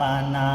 ปานา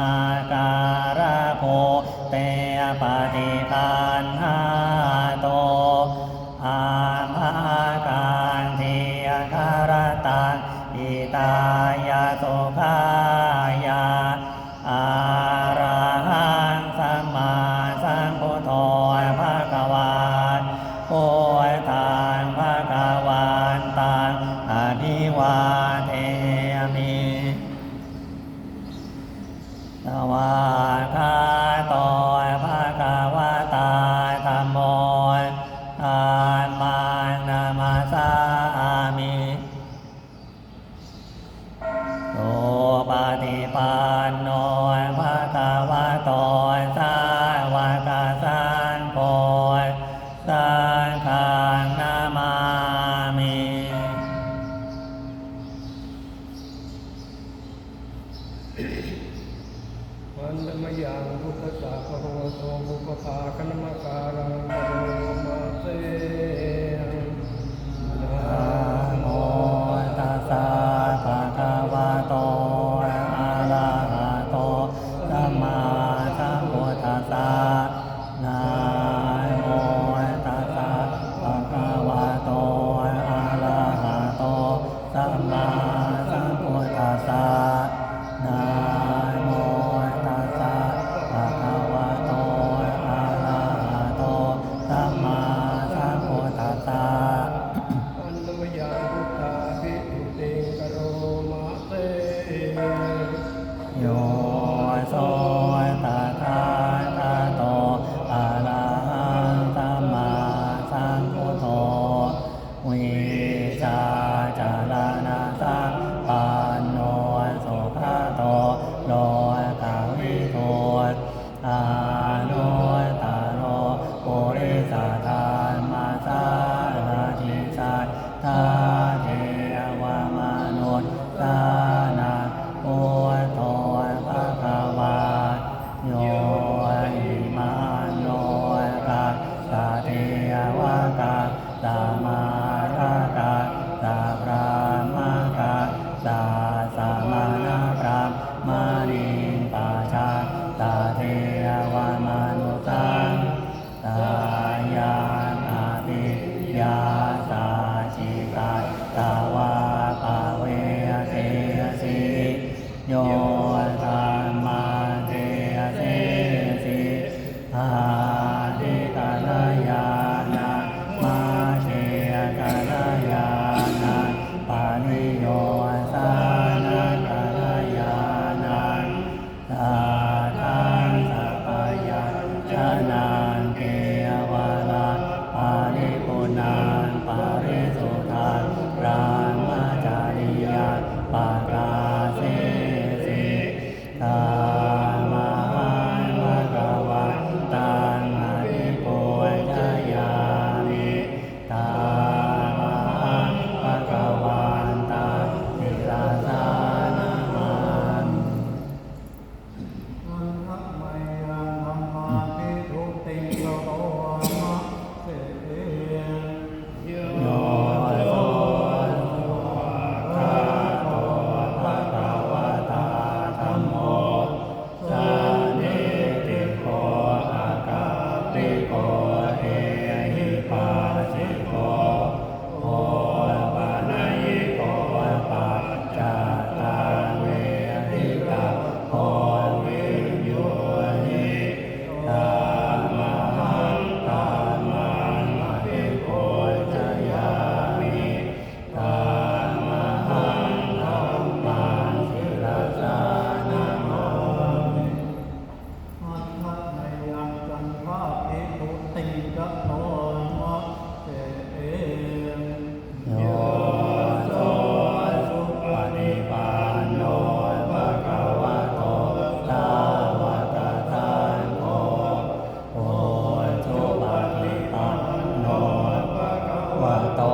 把刀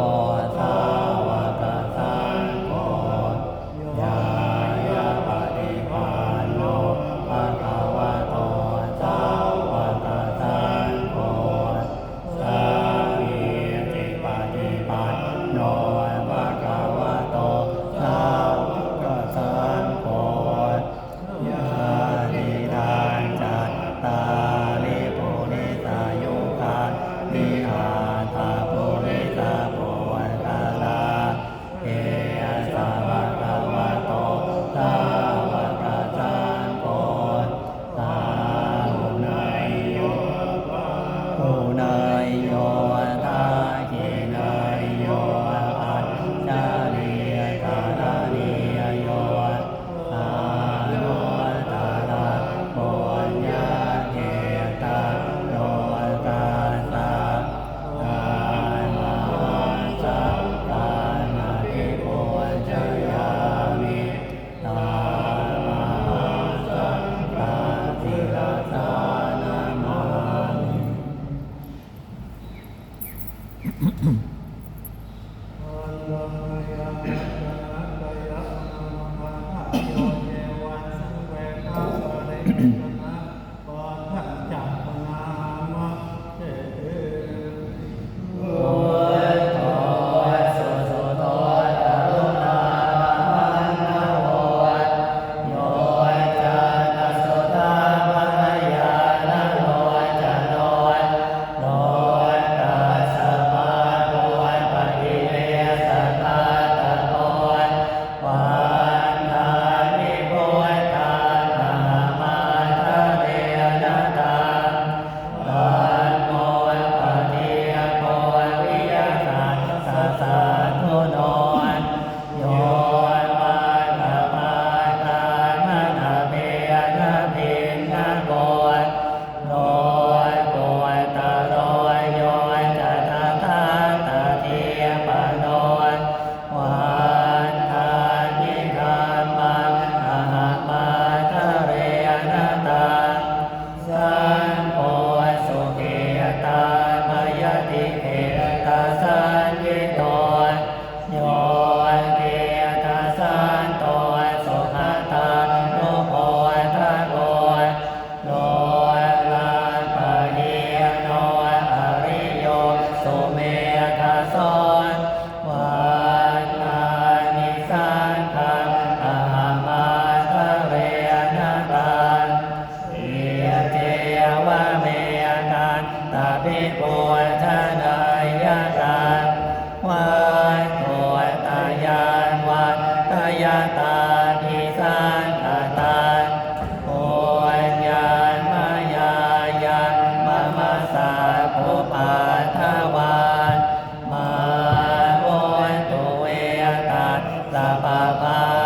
Bye-bye.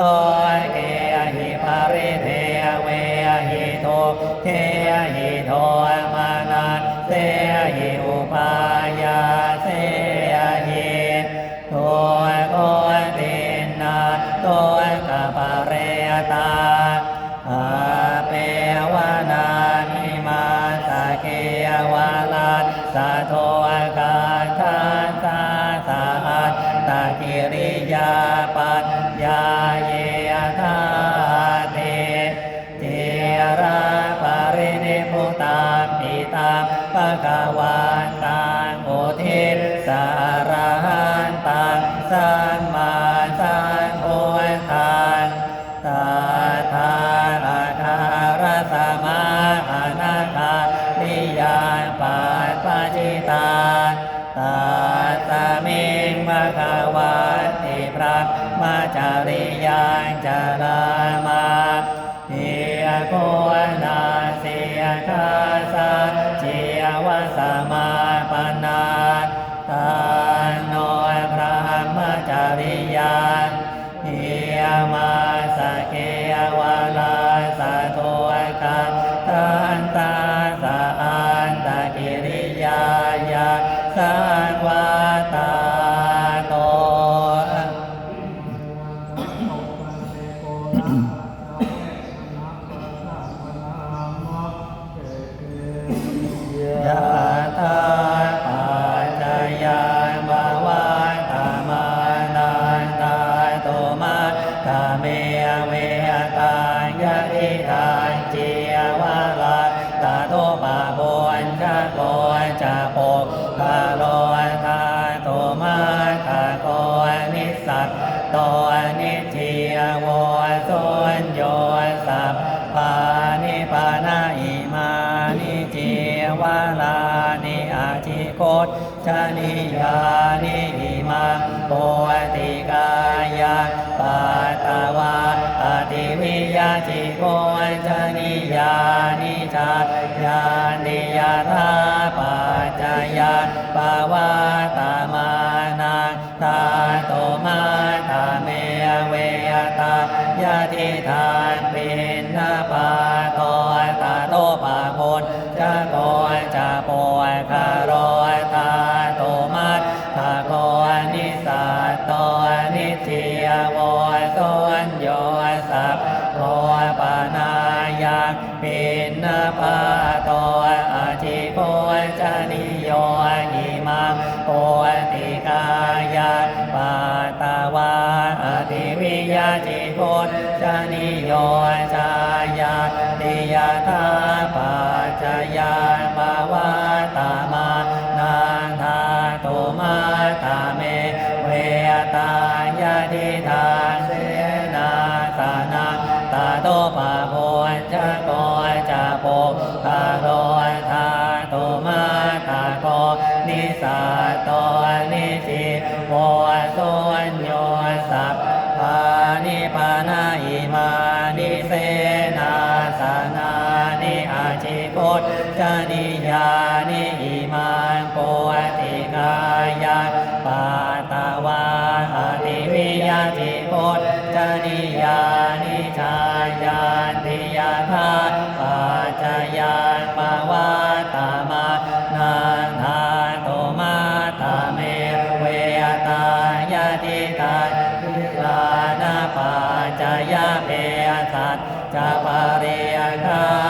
โตเกหิปริเทเวหิโตเท した。tan นิจียโวสุนโยสัพปานิปานาอิมานิจีวาลานิอาทิโคตชนิยานิอิมาโปติกายาปาตาวาปฏิวิยาจิโกชนิยานิจายานิยาธาปัจจยปาวาตา ยะเทตา ตุปะโพจะโกจะโปตาโร จะปารียา